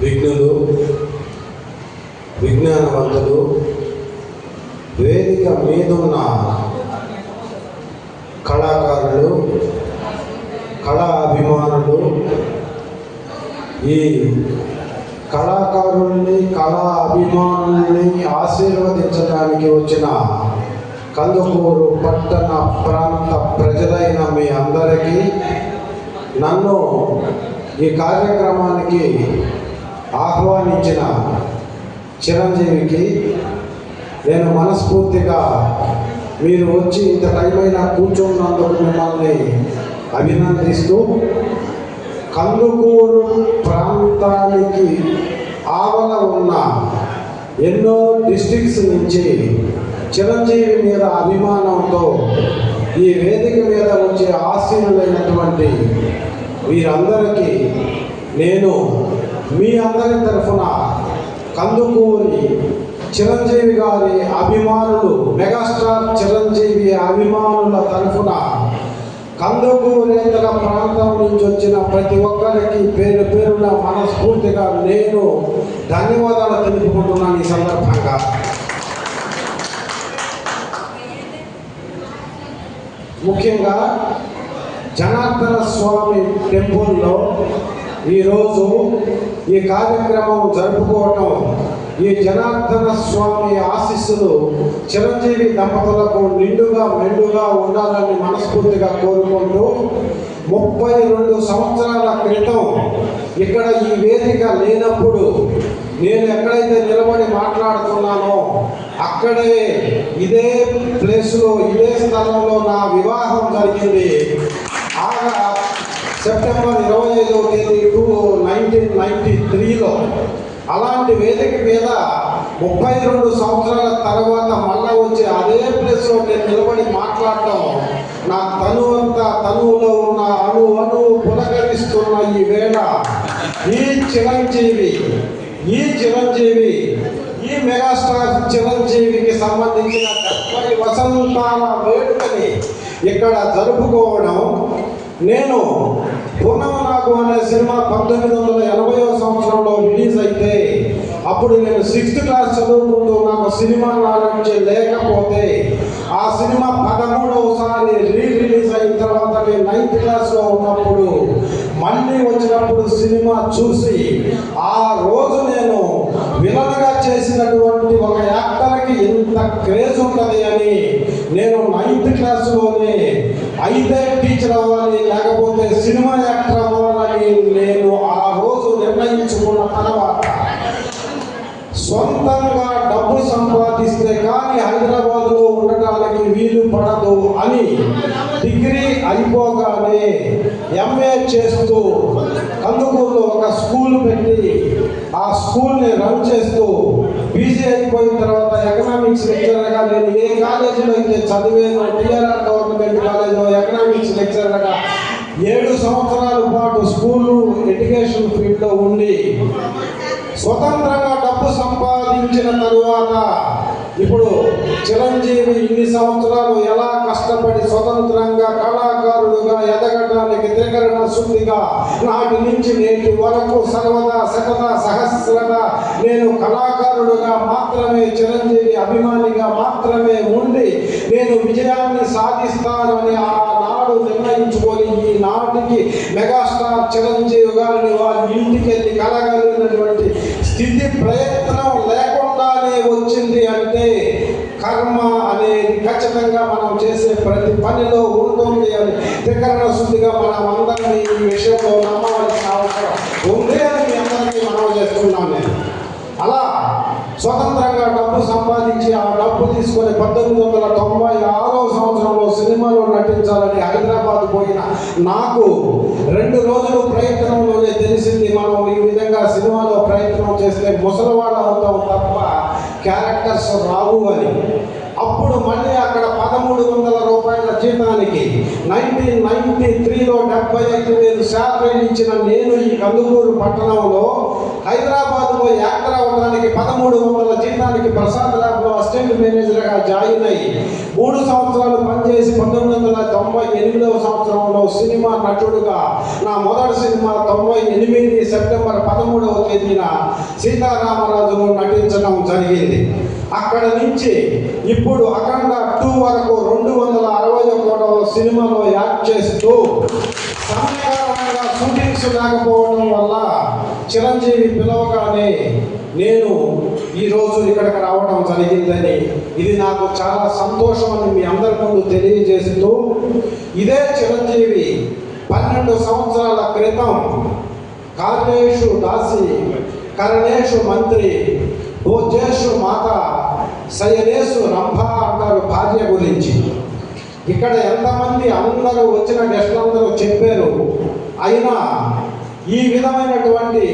విఘ్నులు విజ్ఞానవంతులు వేదిక మీదున్న కళాకారులు కళా అభిమానులు ఈ కళాకారుల్ని కళా అభిమానుల్ని ఆశీర్వదించడానికి వచ్చిన కందుకూరు పట్టణ ప్రాంత ప్రజలైన మీ అందరికీ నన్ను ఈ కార్యక్రమానికి ఆహ్వానించిన చిరంజీవికి నేను మనస్ఫూర్తిగా మీరు వచ్చి ఇంత టైం కూర్చున్నందుకు మిమ్మల్ని అభినందిస్తూ కందుకూరు ప్రాంతానికి ఆవల ఉన్న ఎన్నో డిస్ట్రిక్ట్స్ నుంచి చిరంజీవి మీద అభిమానంతో ఈ వేదిక మీద వచ్చే ఆశీనులైనటువంటి వీరందరికీ నేను మీ అందరి తరఫున కందుకూరి చిరంజీవి గారి అభిమానులు మెగాస్టార్ చిరంజీవి అభిమానుల తరఫున కందుకూరేతర ప్రాంతం నుంచి వచ్చిన ప్రతి ఒక్కరికి పేరు పేరున మనస్ఫూర్తిగా నేను ధన్యవాదాలు తెలుపుకుంటున్నాను ఈ సందర్భంగా. ముఖ్యంగా జనార్దన స్వామి టెంపుల్లో ఈరోజు ఈ కార్యక్రమం జరుపుకోవటం ఈ జనార్దన స్వామి ఆశీస్సులు చిరంజీవి దంపతులకు నిండుగా మెండుగా ఉండాలని మనస్ఫూర్తిగా కోరుకుంటూ ముప్పై రెండు సంవత్సరాల క్రితం ఇక్కడ ఈ వేదిక లేనప్పుడు నేను ఎక్కడైతే నిలబడి మాట్లాడుతున్నానో అక్కడే ఇదే ప్లేస్లో ఇదే స్థలంలో నా వివాహం జరిగింది. సెప్టెంబర్ ఇరవై ఐదవ తేదీ టూ నైన్టీన్ నైన్టీ త్రీలో అలాంటి వేదిక మీద ముప్పై రెండు సంవత్సరాల తర్వాత మళ్ళా వచ్చి అదే ప్లేస్లో నేను నిలబడి మాట్లాడటం నా తను అంతా తనువులో ఉన్న అణు అణు పులకరిస్తున్న ఈ వేళ ఈ చిరంజీవి ఈ చిరంజీవి ఈ మెగాస్టార్ చిరంజీవికి సంబంధించిన డెబ్బై వసంతాల వేడుకని ఇక్కడ జరుపుకోవడం నేను పూర్ణమనాగు అనే సినిమా పంతొమ్మిది వందల ఎనభైవ సంవత్సరంలో రిలీజ్ అయితే అప్పుడు నేను సిక్స్త్ క్లాస్ చదువుకుంటూ నాకు సినిమా నాలెడ్జ్ లేకపోతే ఆ సినిమా పదమూడవసారి రీ రిలీజ్ అయిన తర్వాత నేను నైన్త్ క్లాస్లో ఉన్నప్పుడు మళ్ళీ వచ్చినప్పుడు సినిమా చూసి ఆ రోజు నేను విలన్గా చేసినటువంటి ఒక యాక్టర్కి ఇంత క్రేజ్ ఉంటుంది అని నేను నైన్త్ క్లాస్లోనే అయితే టీచర్ అవ్వాలి లేకపోతే సినిమా యాక్టర్ అవ్వాలని నేను ఆ రోజు నిర్ణయించుకున్న తర్వాత సొంతంగా డబ్బు సంపాదిస్తే కానీ హైదరాబాద్లో ఉండటానికి వీలు పడదు అని డిగ్రీ అయిపోగానే ఎంఏ చేస్తూ కందుకూరులో ఒక స్కూల్ పెట్టి ఆ స్కూల్ని రన్ చేస్తూ పీజీ అయిపోయిన తర్వాత ఎకనామిక్స్ లెక్చరర్గా నేను ఏ కాలేజీలో అయితే చదివాను టీఆర్ఆర్ గవర్నమెంట్ కాలేజ్లో ఎకనామిక్స్ లెక్చరర్గా ఏడు సంవత్సరాల పాటు స్కూలు ఎడ్యుకేషన్ ఫీల్డ్లో ఉండి స్వతంత్రంగా డబ్బు సంపాదించిన తరువాత ఇప్పుడు చిరంజీవి ఇన్ని సంవత్సరాలు ఎలా కష్టపడి స్వతంత్రంగా కళాకారుడుగా ఎదగడానికి త్రికరణ శుద్ధిగా నాటి నుంచి నేటి వరకు సర్వదా శతదా సహస్రదా నేను కళాకారుడుగా మాత్రమే చిరంజీవి అభిమానిగా మాత్రమే ఉండి నేను విజయాన్ని సాధిస్తానని ఆనాడు నిర్ణయించుకొని ఈ నాటికి మెగాస్టార్ చిరంజీవి గారిని వారి ఇంటికి వెళ్ళి కలగలిగినటువంటి స్థితి ప్రయత్నం లేకుండానే వచ్చింది అంటే కర్మ అనేది ఖచ్చితంగా మనం చేసే ప్రతి పనిలో ఉంటుంది అని త్రికరణ శుద్ధిగా మనం అందరినీ ఈ విషయంలో నమ్మవలసిన అవసరం ఉంది అని మీ అందరికీ మనం చేస్తున్నాం నేను. అలా స్వతంత్రంగా డబ్బు సంపాదించి ఆ డబ్బు తీసుకొని పద్దెనిమిది వందల తొంభై ఆరో సంవత్సరంలో సినిమాలో నటించాలని హైదరాబాద్ పోయిన నాకు రెండు రోజులు ప్రయత్నంలోనే తెలిసింది మనం ఈ విధంగా సినిమాలో ప్రయత్నం చేస్తే ముసలివాళ్ళ అవుతాం తప్ప క్యారెక్టర్స్ రావు అని. అప్పుడు మళ్ళీ అక్కడ పదమూడు వందల రూపాయల జీతానికి నైన్టీన్ నైన్టీ త్రీలో డెబ్బై ఐదు వేలు శాలరీ ఇచ్చిన నేను ఈ కందుకూరు పట్టణంలో హైదరాబాద్లో యాత్ర అవడానికి పదమూడు వందల జీతానికి ప్రసాద్ ల్యాబ్లో అసిస్టెంట్ మేనేజర్గా జాయిన్ అయ్యి మూడు సంవత్సరాలు పనిచేసి పంతొమ్మిది వందల తొంభై ఎనిమిదవ సంవత్సరంలో సినిమా నటుడుగా నా మొదటి సినిమా తొంభై ఎనిమిది సెప్టెంబర్ పదమూడవ తేదీన సీతారామరాజులో నటించడం జరిగింది. అక్కడ నుంచి ఇప్పుడు అఖండ టూ వరకు రెండు వందల అరవై ఒకటవ సినిమాలో యాక్ట్ చేస్తూ సమయకాలంగా షూటింగ్స్ లేకపోవడం వల్ల చిరంజీవి పిలవగానే నేను ఈరోజు ఇక్కడికి రావడం జరిగిందని. ఇది నాకు చాలా సంతోషం అని మీ అందరి ముందు తెలియజేస్తూ ఇదే చిరంజీవి పన్నెండు సంవత్సరాల క్రితం కార్యేషు దాసి కరణేషు మంత్రి భోజేషు మాత శయనేసు రంభ అంటారు భార్య గురించి. ఇక్కడ ఎంతమంది అందరూ వచ్చిన గెస్టులందరూ చెప్పారు అయినా ఈ విధమైనటువంటి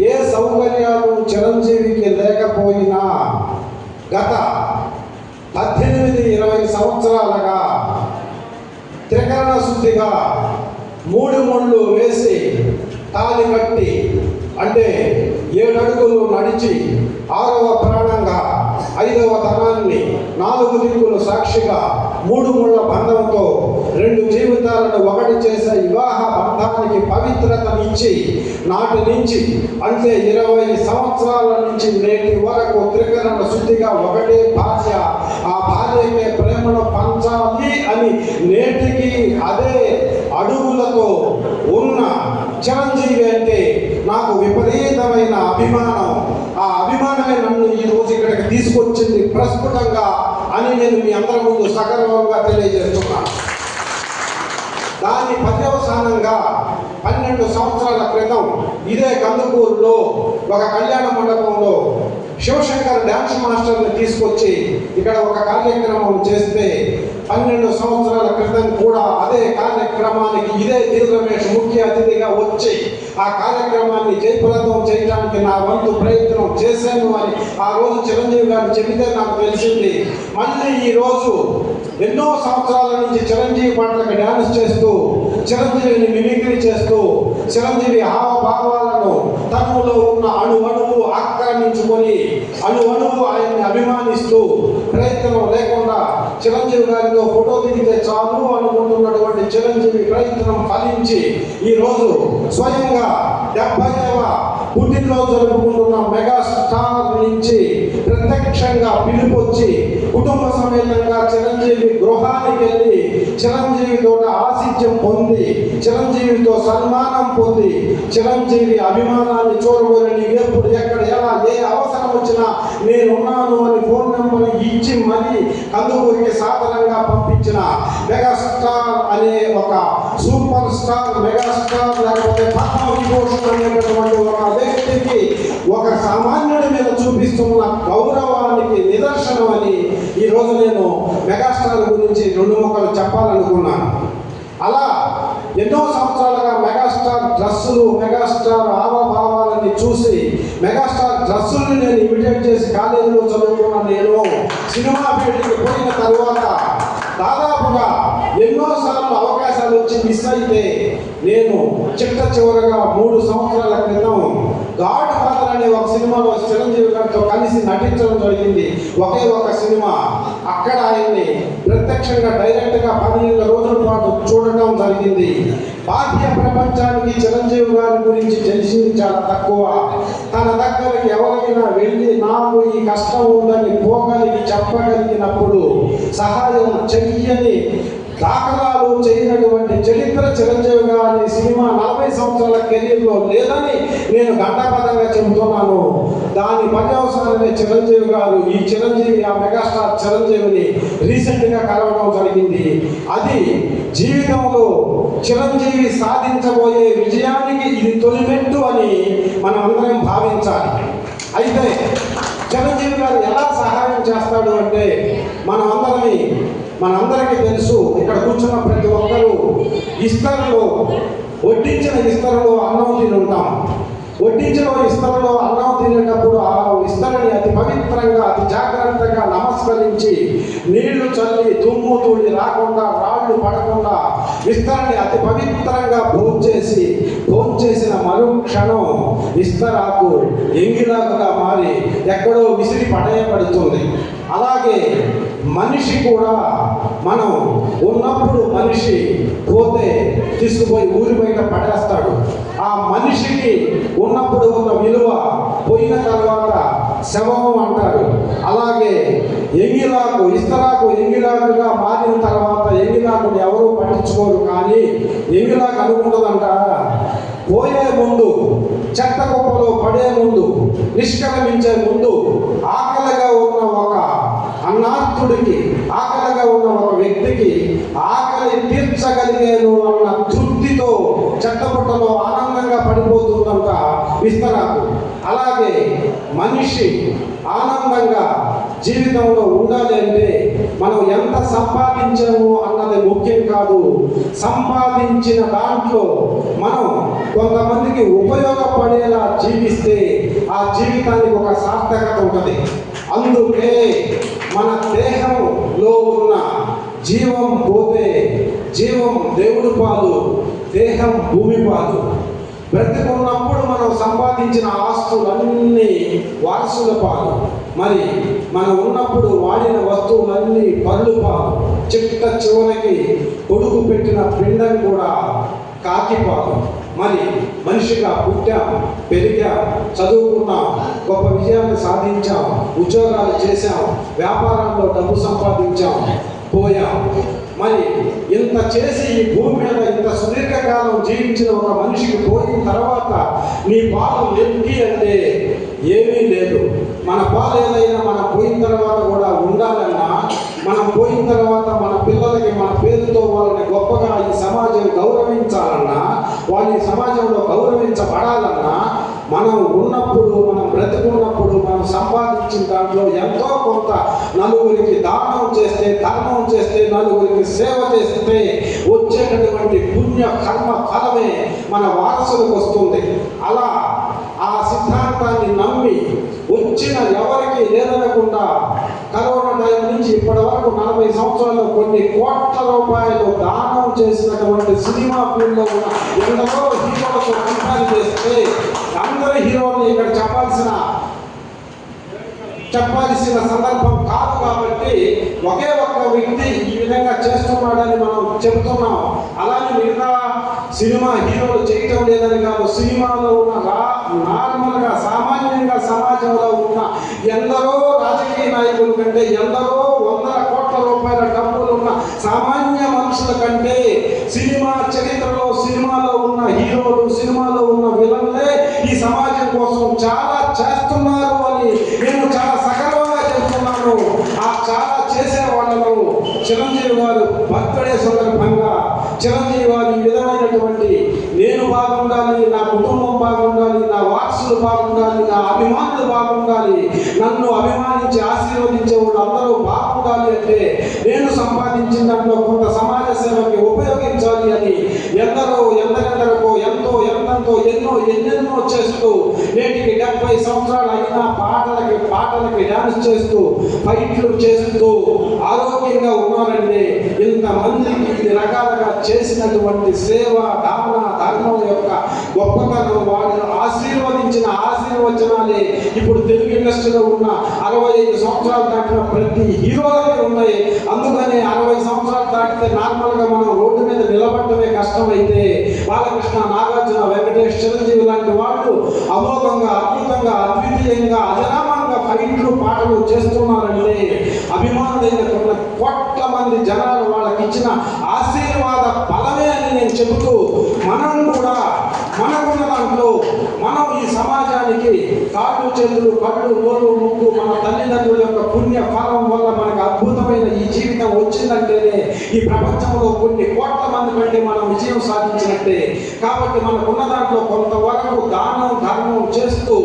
ఏ సౌకర్యాలు చిరంజీవికి లేకపోయినా గత పద్దెనిమిది ఇరవై సంవత్సరాలుగా త్రికరణ శుద్ధిగా మూడు ముళ్ళు వేసి తాలి కట్టి అంటే ఏడడుగులు నడిచి ఆరవ ప్రాణంగా ఐదవ తనాన్ని నాలుగు దిక్కులు సాక్షిగా మూడు ముళ్ళ బంధంతో రెండు జీవితాలను ఒకటి చేసే వివాహ బంధానికి పవిత్రతనిచ్చి నాటి నుంచి అంటే ఇరవై సంవత్సరాల నుంచి నేటి వరకు త్రికరణ శుద్ధిగా ఒకటే భార్య ఆ భార్యకే ప్రేమను పంచాలి అని నేటికి అదే అడుగులతో ఉన్న చిరంజీవి అంటే నాకు విపరీతమైన అభిమానం ఆ అభిమానమే నన్ను ఈ రోజు ఇక్కడికి తీసుకొచ్చింది ప్రస్ఫుటంగా అని నేను మీ అందరి ముందు సగర్వంగా తెలియజేస్తున్నాను దాని పర్యవసానంగా పన్నెండు సంవత్సరాల క్రితం ఇదే కందుకూరులో ఒక కళ్యాణ మండపంలో శివశంకర్ డాన్స్ మాస్టర్ని తీసుకొచ్చి ఇక్కడ ఒక కార్యక్రమం చేస్తే పన్నెండు సంవత్సరాల క్రితం కూడా అదే కార్యక్రమానికి ఇదే దిల్ ముఖ్య అతిథిగా వచ్చి ఆ కార్యక్రమాన్ని జయప్రదం చేయడానికి నా వంతు ప్రయత్నం చేశాను అని ఆ రోజు చిరంజీవి గారు చెబితే నాకు తెలిసింది. మళ్ళీ ఈరోజు ఎన్నో సంవత్సరాల నుంచి చిరంజీవి పాటలకు డ్యాన్స్ చేస్తూ చిరంజీవిని మిమిక్రీ చేస్తూ చిరంజీవి హావభావాలను తనలో ఉన్న అణు అణువు ఆక్రమించుకొని అణు అణువు ఆయన్ని అభిమానిస్తూ ప్రయత్నం లేకుండా చిరంజీవి గారితో ఫోటో దిగితే చాలు అనుకుంటున్నటువంటి చిరంజీవి ప్రయత్నం ఫలించి ఈరోజు స్వయంగా డెబ్బైవ పుట్టినరోజు జరుపుకుంటున్న మెగాస్టార్ నుంచి ప్రత్యక్షంగా పిలుపొచ్చి కుటుంబ సమేతంగా చిరంజీవి గృహానికి వెళ్ళి చిరంజీవితో ఆతిథ్యం పొంది చిరంజీవితో సన్మానం పొంది చిరంజీవి అభిమానాన్ని చూడబోని ఎప్పుడు ఎక్కడ ఎలా ఏ అవసరం వచ్చినా నేనున్నాను అని ఫోన్ నెంబర్ ఇచ్చి మరీ కందుకూరికి సాధనంగా పంపించిన మెగాస్టార్ అనే ఒక సూపర్ స్టార్ మెగాస్టార్ లేకపోతే పద్మ విభూషణ్ అనేటటువంటి ఒక వ్యక్తికి ఒక సామాన్యుడి మీద చూపిస్తున్న గౌరవానికి నిదర్శనం అని ఈరోజు నేను మెగాస్టార్ గురించి రెండు మొక్కలు చెప్పాలనుకున్నాను. అలా ఎన్నో సంవత్సరాలుగా మెగాస్టార్ డ్రస్సులు మెగాస్టార్ ఆవభావాలని చూసి మెగాస్టార్ డ్రస్సుల్ని నేను ఇమిటేట్ చేసి కాలేజీలో చదువుకున్న నేను సినిమా ఫీల్డ్కి పోయిన తర్వాత దాదాపుగా ఎన్నోసార్లు అవకాశాలు వచ్చి మిస్ అయితే నేను చిట్ట చివరగా మూడు సంవత్సరాల క్రితం గాడ్ ఫాదర్ అనే ఒక సినిమాలో చిరంజీవి గారితో కలిసి నటించడం జరిగింది. ఒకే ఒక సినిమా. అక్కడ ఆయన్ని ప్రత్యక్షంగా డైరెక్ట్గా పదిహేను రోజుల పాటు చూడటం జరిగింది. బాహ్య ప్రపంచానికి చిరంజీవి గారి గురించి తెలిసింది చాలా తక్కువ. తన దగ్గరికి ఎవరైనా వెళ్ళి నాకు ఈ కష్టం ఉందని పోగలిగి చెప్పగలిగినప్పుడు సహాయం చెయ్యని దాఖలాలు చేయనటువంటి చరిత్ర చిరంజీవి గారి సినిమా నలభై సంవత్సరాల కెరీర్లో లేదని నేను ఘంటాపదంగా చెబుతున్నాను. దాని పర్యవసానమే చిరంజీవి గారు. ఈ చిరంజీవి ఆ మెగాస్టార్ చిరంజీవిని రీసెంట్గా కలవడం జరిగింది. అది జీవితంలో చిరంజీవి సాధించబోయే విజయానికి ఇది తొలిమెట్టు అని మనం అందరం భావించాలి. అయితే చిరంజీవి గారు ఎలా సహాయం చేస్తాడు అంటే మనం అందరినీ మనందరికీ తెలుసు ఇక్కడ కూర్చున్న ప్రతి ఒక్కరూ ఇస్తరులో. వడ్డించిన ఇస్తరులో అన్నం తిని ఉంటాం. వడ్డించిన ఇస్తరులో అన్నం తినేటప్పుడు ఆ ఇస్తరుని అతి పవిత్రంగా అతి జాగ్రత్తగా నమస్కరించి నీళ్ళు చల్లి దుమ్ము తూడి రాకుండా రాళ్ళు పడకుండా విస్తరని అతి పవిత్రంగా భోంచేసి భోంచేసిన మరుక్షణం విస్తరాకు ఎంగిలాకుగా మారి ఎక్కడో విసిరి పడేయబడుతుంది. అలాగే మనిషి కూడా మనం ఉన్నప్పుడు మనిషి పోతే తీసుకుపోయి ఊరి బయట పడేస్తాడు. ఆ మనిషికి ఉన్నప్పుడు ఉన్న విలువ పోయిన తర్వాత శవము అంటారు. అలాగే ఎంగిలాకు ఇస్తరాకు ఎంగిలాకుగా మారిన తర్వాత ఎంగిలాకుని ఎవరు పట్టించుకోరు కానీ ఎంగిలాకు అనుకుంటుందంట. పోయే ముందు చెత్త కుప్పలో పడే ముందు నిష్క్రమించే ముందు ఆకలిగా ఉన్న ఒక అన్నార్థుడికి ఆకలిగా ఉన్న ఒక వ్యక్తికి ఆకలి తీర్చగలిగాను అన్న తృప్తితో చెట్టపుట్టలో ఆనందంగా పడిపోతున్నంత విస్తరాకు. అలాగే మనిషి ఆనందంగా జీవితంలో ఉండాలి అంటే మనం ఎంత సంపాదించాము అన్నది ముఖ్యం కాదు. సంపాదించిన దాంట్లో మనం కొంతమందికి ఉపయోగపడేలా జీవిస్తే ఆ జీవితానికి ఒక సార్థకత ఉంటుంది. అందుకే మన దేహంలో ఉన్న జీవం పోతే జీవం దేవుడు పాలు దేహం భూమి పాలు. బ్రతికున్నప్పుడు మనం సంపాదించిన ఆస్తులన్నీ వారసుల పాలు. మరి మనం ఉన్నప్పుడు వాడిన వస్తువులన్నీ పళ్ళు పాలు. చిట్ట చివరికి కొడుకు పెట్టిన పిండం కూడా కాకి పాలు. మరి మనిషిగా పుట్టా పెరిగా చదువుకున్నాం గొప్ప విజయాన్ని సాధించాం ఉద్యోగాలు చేశాం వ్యాపారంలో డబ్బు సంపాదించాం పోయాం. మరి ఇంత చేసి ఈ భూమి మీద ఇంత సుదీర్ఘకాలం జీవించిన ఒక మనిషికి పోయిన తర్వాత నీ పాలు ఏంటి అంటే ఏమీ లేదు. మన పాలు ఏదైనా మనం పోయిన తర్వాత కూడా ఉండాలన్నా మనం పోయిన తర్వాత మన పిల్లలకి మన పేరుతో వాళ్ళని గొప్పగా ఈ సమాజం గౌరవించాలన్నా వాళ్ళు ఈ సమాజంలో గౌరవించబడాలన్నా మనం ఉన్నప్పుడు మనం బ్రతికున్నప్పుడు మనం సంపాదించిన దాంట్లో ఎంతో కొంత నలుగురికి దానం చేస్తే ధర్మం చేస్తే నలుగురికి సేవ చేస్తే వచ్చేటటువంటి పుణ్య కర్మ ఫలమే మన వారసులకు వస్తుంది. అలా ఆ సిద్ధాంతాన్ని నమ్మి వచ్చిన ఎవరికి లేదనకుండా కరోనా టైం నుంచి ఇప్పటి వరకు నలభై సంవత్సరాల్లో కొన్ని కోట్ల రూపాయలు దానం చేసినటువంటి సినిమా ఫీల్డ్లో ఉన్న ఎందరో హీరోలతో కంపేర్ చేస్తే అందరి హీరోలు ఇక్కడ చెప్పాల్సిన చెప్పాల్సిన సందర్భం కాదు కాబట్టి ఒకే ఒక్క వ్యక్తి ఈ విధంగా చేస్తున్నాడని మనం చెబుతున్నాం. అలానే మిగతా సినిమా హీరోలు చేయటం లేదని కాదు సినిమాలో ఉన్న నార్మల్గా సామాన్యంగా సమాజంలో ఉన్న ఎందరో రాజకీయ నాయకుల కంటే ఎందరో వందల కోట్ల రూపాయల డబ్బులు ఉన్న సామాన్య మనుషుల కంటే సినిమా చరిత్రలో సినిమాలో ఉన్న హీరోలు సినిమాలో ఉన్న విలన్లే ఈ సమాజం కోసం చాలా చేస్తున్నారు అని నేను చాలా సగర్వంగా చెప్తున్నాను ఆ చాలా చేసే వాళ్ళలో చిరంజీవి గారు బర్త్డే సందర్భంగా చిరంజీవి వారు ఈ విధమైనటువంటి నేను బాగుండాలి నా కుటుంబం బాగుండాలి నా వారసులు బాగుండాలి నా అభిమానులు బాగుండాలి నన్ను అభిమానించి ఆశీర్వదించే వాళ్ళు అందరూ బాగుండాలి అంటే నేను సంపాదించిన దాంట్లో కొంత సమాజ సేవకి ఉపయోగించాలి అని ఎందరో ఎందరెందరికో ఎంతో ఎంతంతో ఎన్నో ఎన్నెన్నో చేస్తూ నేటికి డెబ్బై సంవత్సరాలు అయినా పాటలకి పాటలకి డాన్స్ చేస్తూ ఫైట్లు చేస్తూ ఆరోగ్యంగా ఉన్నారంటే ఇంతమందికి ఇన్ని రకాలుగా చేసినటువంటి సేవ దాన ధర్మం యొక్క గొప్పతనం వాళ్ళు ఆశీర్వదించిన ఆశీర్వచనాలే ఇప్పుడు తెలుగు ఇండస్ట్రీలో ఉన్న అరవై ఐదు సంవత్సరాలు దాటిన ప్రతి హీరోలకి ఉన్నాయి. అందుకని అరవై సంవత్సరాలు దాటితే నార్మల్గా మనం రోడ్డు మీద నిలబడటమే కష్టమైతే బాలకృష్ణ నాగార్జున వెంకటేష్ చిరంజీవి లాంటి వాళ్ళు అమోఘంగా అద్భుతంగా అద్వితీయంగా అజరామంగా ఫైట్లు పాటలు చేస్తున్నారంటే అభిమానులైన కొన్ని కోట్ల మంది జనాలు వాళ్ళకి ఇచ్చిన ఆశీర్వాద ఫలమే అని నేను చెబుతూ మనం కూడా మనకున్న దాంట్లో మనం ఈ సమాజానికి కాళ్ళు చేతులు కళ్ళు నోరు ముక్కు మన తల్లిదండ్రుల యొక్క పుణ్య ఫలం వల్ల మనకు అద్భుతమైన ఈ జీవితం వచ్చిందంటేనే ఈ ప్రపంచంలో కొన్ని కోట్ల మంది కంటే మనం విజయం సాధించినట్టే. కాబట్టి మనకున్న దాంట్లో కొంతవరకు దానం ధర్మం చేస్తూ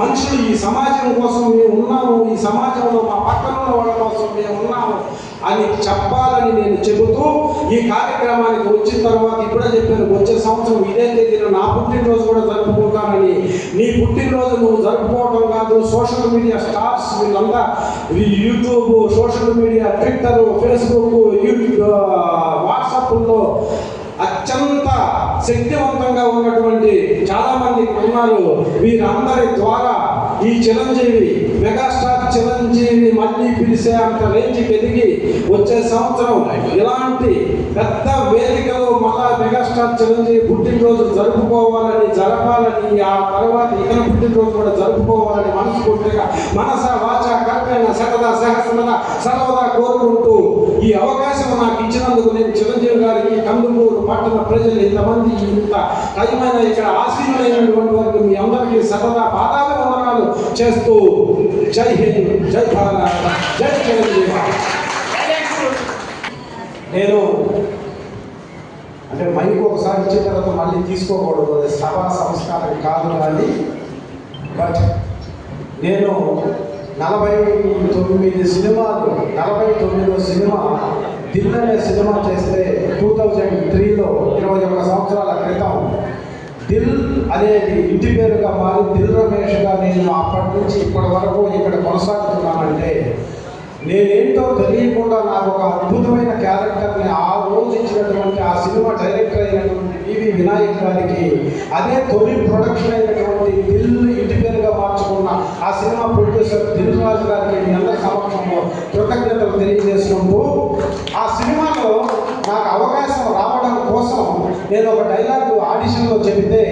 మనుషులు ఈ సమాజం కోసం మేము ఉన్నాము ఈ సమాజంలో మా పక్కన ఉన్న వాళ్ళ కోసం మేము ఉన్నాము. అని చెప్పాలని నేను చెబుతూ ఈ కార్యక్రమానికి వచ్చిన తర్వాత ఇప్పుడే చెప్పాను వచ్చే సంవత్సరం ఇదే తేదీలో నా పుట్టినరోజు కూడా జరుపుకుంటానని. నీ పుట్టినరోజు నువ్వు జరుపుకోవడం కాదు సోషల్ మీడియా స్టార్స్ వీళ్ళంతా YouTube social media Twitter Facebook YouTube వాట్సాప్లో శక్తివంతంగా ఉన్నటువంటి చాలా మంది ఉన్నారు వీరందరి ద్వారా ఈ చిరంజీవి మెగాస్టార్ చిరంజీవిని మళ్ళీ పిలిచే అంత రేంజ్కి ఎదిగి వచ్చే సంవత్సరం ఇలాంటి పెద్ద వేదికలో మళ్ళా మెగాస్టార్ చిరంజీవి పుట్టినరోజు జరుపుకోవాలని జరపాలని ఆ తర్వాత ఇతర పుట్టినరోజు కూడా జరుపుకోవాలని మనస్ఫూర్తిగా మనస వాచ కర్పేణ సకదా సహస్రద సర్వదా కోరుకుంటూ ఈ అవకాశం నాకు ఇచ్చినందుకు నేను చిరంజీవి గారికి కందుకూరు పట్టణ ప్రజలు ఇంతమంది ఇంత టైమైన ఇక్కడ ఆశీనులైనటువంటి వారికి మీ అందరికీ సతదా పాదాల వందనాలు చేస్తూ జై హింద్ జై భారత జై చిరంజీవి నేను అంటే మైక్ ఒకసారి ఇచ్చిన తర్వాత మళ్ళీ తీసుకోకూడదు. అది సభా సంస్కారం కాదు కానీ బట్ నేను నలభై తొమ్మిది సినిమాలు నలభై తొమ్మిదో సినిమా దిల్లనే సినిమా చేస్తే టూ థౌజండ్ త్రీలో ఇరవై ఒక్క సంవత్సరాల క్రితం దిల్ అనేది ఇంటి పేరుగా మారి దిల్ రమేష్గా నేను అప్పటి నుంచి ఇప్పటి వరకు ఇక్కడ కొనసాగుతున్నానంటే నేనేంటో తెలియకుండా నాకు ఒక అద్భుతమైన క్యారెక్టర్ని ఆ రోజు ఇచ్చినటువంటి ఆ సినిమా డైరెక్టర్ అయినటువంటి వివి వినాయక్ గారికి అదే తొలి ప్రొడక్షన్ అయినటువంటి దిల్ ఇంటి పేరుగా మార్చుకున్న ఆ సినిమా ప్రొడ్యూసర్ దిల్ రాజు గారికి మీ అందరి సమక్షంలో కృతజ్ఞతలు తెలియజేసుకుంటూ ఆ సినిమా నాకు అవకాశం రావడం కోసం నేను ఒక డైలాగ్ ఆడిషన్లో చెబితే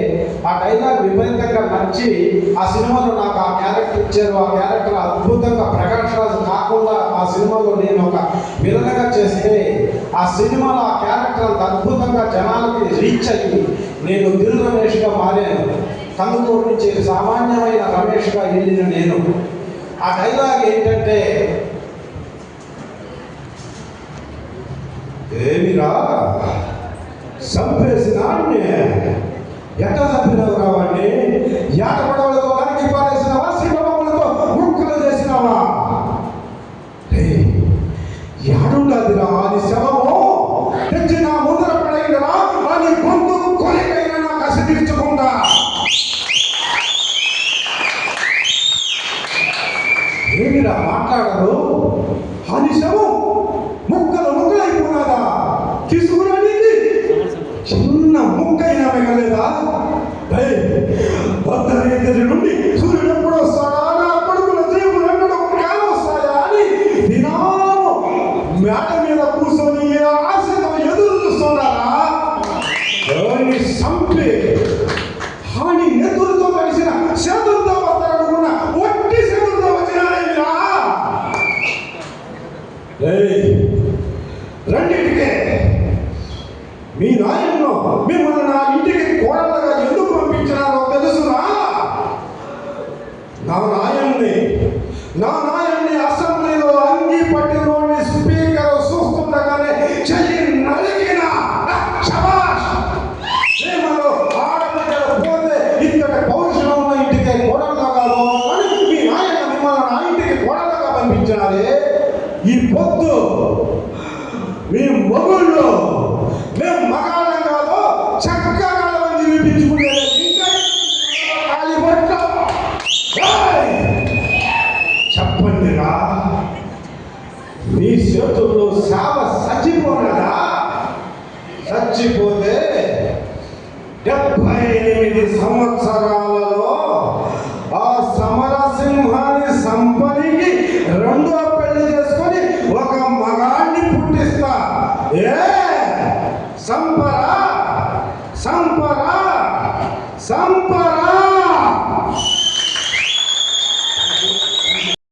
ఆ డైలాగ్ విపరీతంగా నచ్చి ఆ సినిమాలో నాకు ఆ క్యారెక్టర్ ఇచ్చారు. ఆ క్యారెక్టర్ అద్భుతంగా ప్రకాష్ రాజు కాకుండా ఆ సినిమాలో నేను ఒక విలనగా చేస్తే ఆ సినిమాలో ఆ క్యారెక్టర్ అంత అద్భుతంగా జనాలకి రీచ్ అయ్యి నేను తిరు రమేష్గా మారాను. కందుకూరు నుంచి సామాన్యమైన రమేష్గా వెళ్ళిన నేను. ఆ డైలాగ్ ఏంటంటే ఏమిరా? చంపేసిన ఎట్లా చంపినావు రావాడిని. ఏట పడవలతో నరికి పారేసినావా? శ్రీబాబులతో ముక్కలు చేసినావా? ఏడుండదురా అది శవము? తెచ్చి నా ముందర పడైనరా అని గొంతు కొలికైన నాకు కసి తీర్చకుండా. ఏమిరా మాట్లాడరు? అది శవం మిగలేదా భద్రగిరి నుండి సూర్యుడు ఎప్పుడు వస్తాడా? నా కొడుకుల జీవులు ఎన్నడూ కాలం వస్తాయా అని దినాము మేట మీద కూర్చొని ఆశతో ఎదురు చూస్తున్నారా ఎవరిని చంపి హాని నెత్తులతో కలిసిన చేతులతో వస్తారనుకున్న ఒట్టి చేతులతో వచ్చినారేమిరా రెండింటికే మీ నాయన్ను మిమ్మల్ని నా ఇంటికి కోడలుగా ఎందుకు పంపించినారో తెలుసునా? నా నాయ